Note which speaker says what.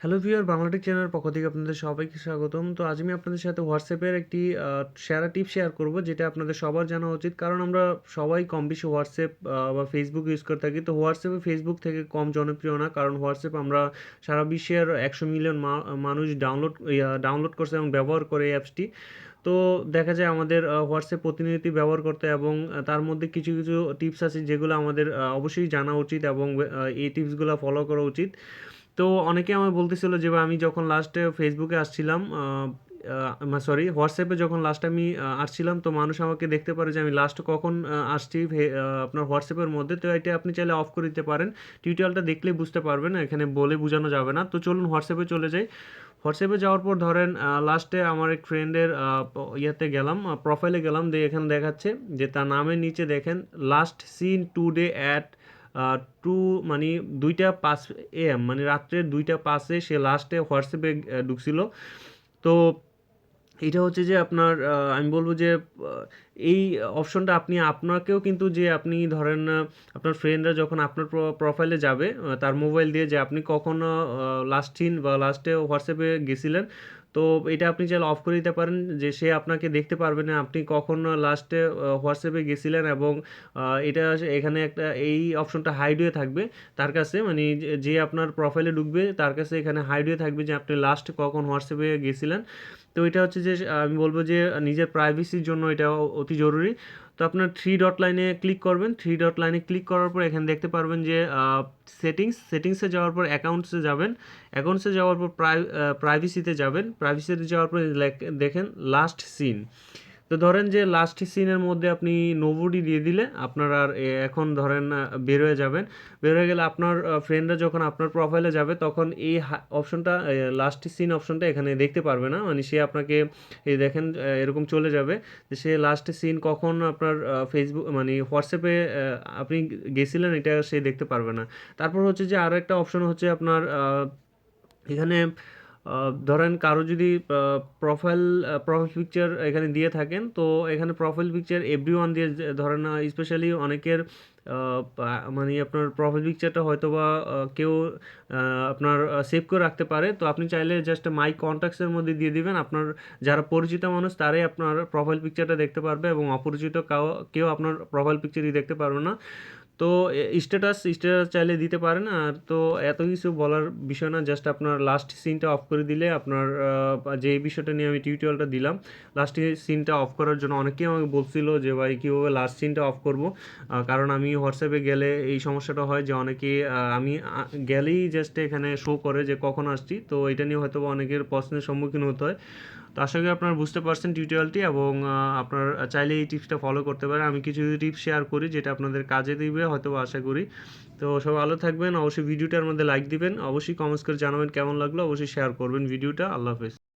Speaker 1: Hello viewer Bangla Tech চ্যানেলের পক্ষ থেকে আপনাদের সবাইকে স্বাগতম। তো আজ আমি আপনাদের সাথে হোয়াটসঅ্যাপের একটি সেরা টিপ শেয়ার করব, যেটা আপনাদের সবার জানা উচিত। কারণ আমরা সবাই কম বেশি হোয়াটসঅ্যাপ বা ফেসবুক ইউজ করে থাকি। তো হোয়াটসঅ্যাপে ফেসবুক থেকে কম জনপ্রিয় না, কারণ হোয়াটসঅ্যাপ আমরা সারা বিশ্বের একশো মিলিয়ন মানুষ ডাউনলোড ডাউনলোড করছে এবং ব্যবহার করে এই অ্যাপসটি তো দেখা যায় আমাদের হোয়াটসঅ্যাপ প্রতিনিধি ব্যবহার করতে এবং তার মধ্যে কিছু কিছু টিপস আছে যেগুলো আমাদের অবশ্যই জানা উচিত এবং এই টিপসগুলো ফলো করা উচিত। তো অনেকে আমায় বলতেছিল যে আমি যখন লাস্টে ফেসবুকে আসছিলাম সরি হোয়াটসঅ্যাপে যখন লাস্ট আমি আসছিলাম, তো মানুষ আমাকে দেখতে পারে যে, আমি লাস্ট কখন আসছি আপনার হোয়াটসঅ্যাপের মধ্যে। তো এটা আপনি চাইলে অফ করে দিতে পারেন। টিউটোরিয়ালটা দেখলেই বুঝতে পারবেন, এখানে বলে বোঝানো যাবে না। তো চলুন হোয়াটসঅ্যাপে চলে যাই। হোয়াটসঅ্যাপে যাওয়ার পর ধরেন লাস্টে আমার এক ফ্রেন্ডের ইয়েতে গেলাম প্রোফাইলে গেলাম, দিয়ে এখানে দেখাচ্ছে যে, তার নামের নিচে দেখেন last seen today at two মানে দুইটা পাঁচ এম মানে রাত্রের দুইটা পাঁচে সে লাস্টে হোয়াটসঅ্যাপে ঢুকছিল। তো এটা হচ্ছে যে আপনার আমি বলব যে এই অপশনটা আপনি, আপনাকেও কিন্তু যে আপনি ধরেন আপনার ফ্রেন্ডরা যখন আপনার প্রোফাইলে যাবে তার মোবাইল দিয়ে যে আপনি কখন লাস্ট সিন বা লাস্টে হোয়াটসঅ্যাপে গেছিলেন তো এটা আপনি চাইলে অফ করে দিতে পারেন যে সে আপনাকে দেখতে পারবে না। আপনি কখন লাস্টে হোয়াটসঅ্যাপে গেছিলেন এবং এটা এখানে একটা, এই অপশনটা হাইড হয়ে থাকবে। তার কাছে মানে যে আপনার প্রোফাইলে ঢুকবে, তার কাছে এখানে হাইড হয়ে থাকবে যে আপনি লাস্ট কখন হোয়াটসঅ্যাপে গেছিলেন। তো এটা হচ্ছে যে আমি বলব যে নিজের প্রাইভেসির জন্য এটা অতি জরুরি। তো আপনার থ্রি ডট লাইনে ক্লিক করবেন। থ্রি ডট লাইনে ক্লিক করার পর এখানে দেখতে পারবেন যে সেটিংস সেটিংসে যাওয়ার পর অ্যাকাউন্টসে যাবেন। অ্যাকাউন্টসে যাওয়ার পর প্রাইভেসিতে যাবেন। প্রাইভেসিতে যাওয়ার পর দেখেন লাস্ট সিন তো ধরেন যে লাস্ট সিনের মধ্যে আপনি নোবডি দিয়ে দিলে, আপনার আর এখন ধরেন বের হয়ে যাবেন। বের হয়ে গেলে আপনার ফ্রেন্ডরা যখন আপনার প্রোফাইলে যাবে, তখন এই অপশনটা লাস্ট সিন অপশনটা এখানে দেখতে পারবে না। মানে সে আপনাকে, এই দেখেন এরকম চলে যাবে যে সে লাস্ট সিন কখন আপনার ফেসবুক মানে হোয়াটসঅ্যাপে আপনি গেছিলেন, এটা সে দেখতে পারবে না। তারপর হচ্ছে যে আরও একটা অপশন হচ্ছে আপনার এখানে ধরেন কারও যদি প্রোফাইল প্রোফাইল পিকচার এখানে দিয়ে থাকেন, তো এখানে প্রোফাইল পিকচার এভরি ওয়ান দিয়ে ধরেন স্পেশালি অনেকের মানে আপনার প্রোফাইল পিকচারটা হয়তো বা কেউ আপনার সেভ করে রাখতে পারে, তো আপনি চাইলে জাস্ট মাই কন্ট্যাক্টসের মধ্যে দিয়ে দিবেন। আপনার যারা পরিচিত মানুষ, তারাই আপনার প্রোফাইল পিকচারটা দেখতে পারবে এবং অপরিচিত কাউ কেউ আপনার প্রোফাইল পিকচারই দেখতে পারবে না। তো স্ট্যাটাস স্ট্যাটাস চাইলে দিতে পারেন। আর তো, এত কিছু বলার বিষয় না জাস্ট আপনার লাস্ট সিনটা অফ করে দিলে আপনার যে বিষয়টা নিয়ে আমি টিউটোরিয়ালটা দিলাম লাস্ট সিনটা অফ করার জন্য অনেকেই আমাকে বলছিল যে, ভাই, কীভাবে লাস্ট সিনটা অফ করব? কারণ আমি হোয়াটসঅ্যাপে গেলে এই সমস্যাটা হয় যে, অনেকে আমি গেলেই জাস্ট এখানে শো করে যে, কখন আসছি? তো এটা নিয়ে হয়তো অনেকের প্রশ্নের সম্মুখীন হতে হয়। তো আশা করি আপনারা বুঝতে পারছেন টিউটোরিয়ালটি এবং আপনার, চাইলে এই টিপসটা ফলো করতে পারেন। আমি কিছু টিপস শেয়ার করি, যেটা আপনাদের কাজে দিবে হয়তো আশা করি। তো সব ভালো থাকবেন, অবশ্যই ভিডিওটার মধ্যে লাইক দিবেন, অবশ্যই কমেন্টস করে জানাবেন কেমন লাগল, অবশ্যই শেয়ার করবেন ভিডিওটা। আল্লাহ হাফেজ।